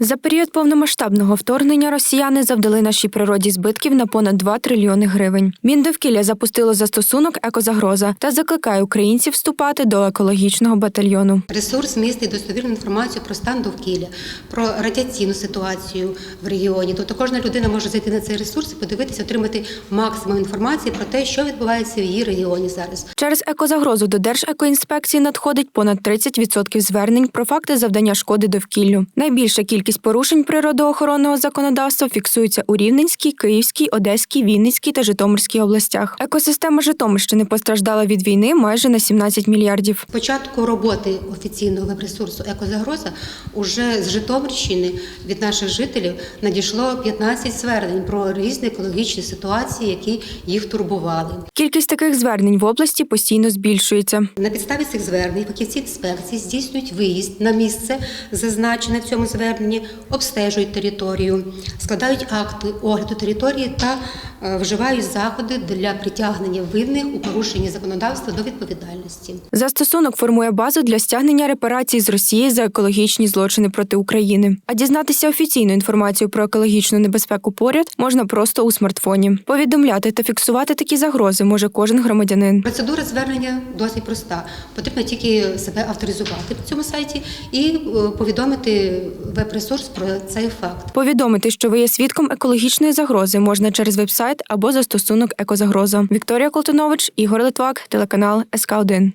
За період повномасштабного вторгнення росіяни завдали нашій природі збитків на понад 2 трильйони гривень. Міндовкілля запустило застосунок екозагроза та закликає українців вступати до екологічного батальйону. Ресурс містить достовірну інформацію про стан довкілля, про радіаційну ситуацію в регіоні. Тобто кожна людина може зайти на цей ресурс і подивитися, отримати максимум інформації про те, що відбувається в її регіоні зараз. Через екозагрозу до Держекоінспекції надходить понад 30% звернень про факти завдання шкоди довкіллю. Найбільша кількість порушень природоохоронного законодавства фіксується у Рівненській, Київській, Одеській, Вінницькій та Житомирській областях. Екосистема Житомирщини постраждала від війни майже на 17 мільярдів. Початку роботи офіційного веб-ресурсу Екозагроза уже з Житомирщини від наших жителів надійшло 15 звернень про різні екологічні ситуації, які їх турбували. Кількість таких звернень в області постійно збільшується. На підставі цих звернень фахівці інспекції здійснюють виїзд на місце, зазначене в цьому зверненні, обстежують територію, складають акти огляду території та вживають заходи для притягнення винних у порушенні законодавства до відповідальності. Застосунок формує базу для стягнення репарацій з Росії за екологічні злочини проти України. А дізнатися офіційну інформацію про екологічну небезпеку поряд можна просто у смартфоні. Повідомляти та фіксувати такі загрози може кожен громадянин. Процедура звернення досить проста. Потрібно тільки себе авторизувати на цьому сайті і е, повідомити веб-ресурс про цей факт. Повідомити, що ви є свідком екологічної загрози, можна через вебсайт або застосунок Екозагроза. Вікторія Колтунович, Ігор Литвак, телеканал СК 1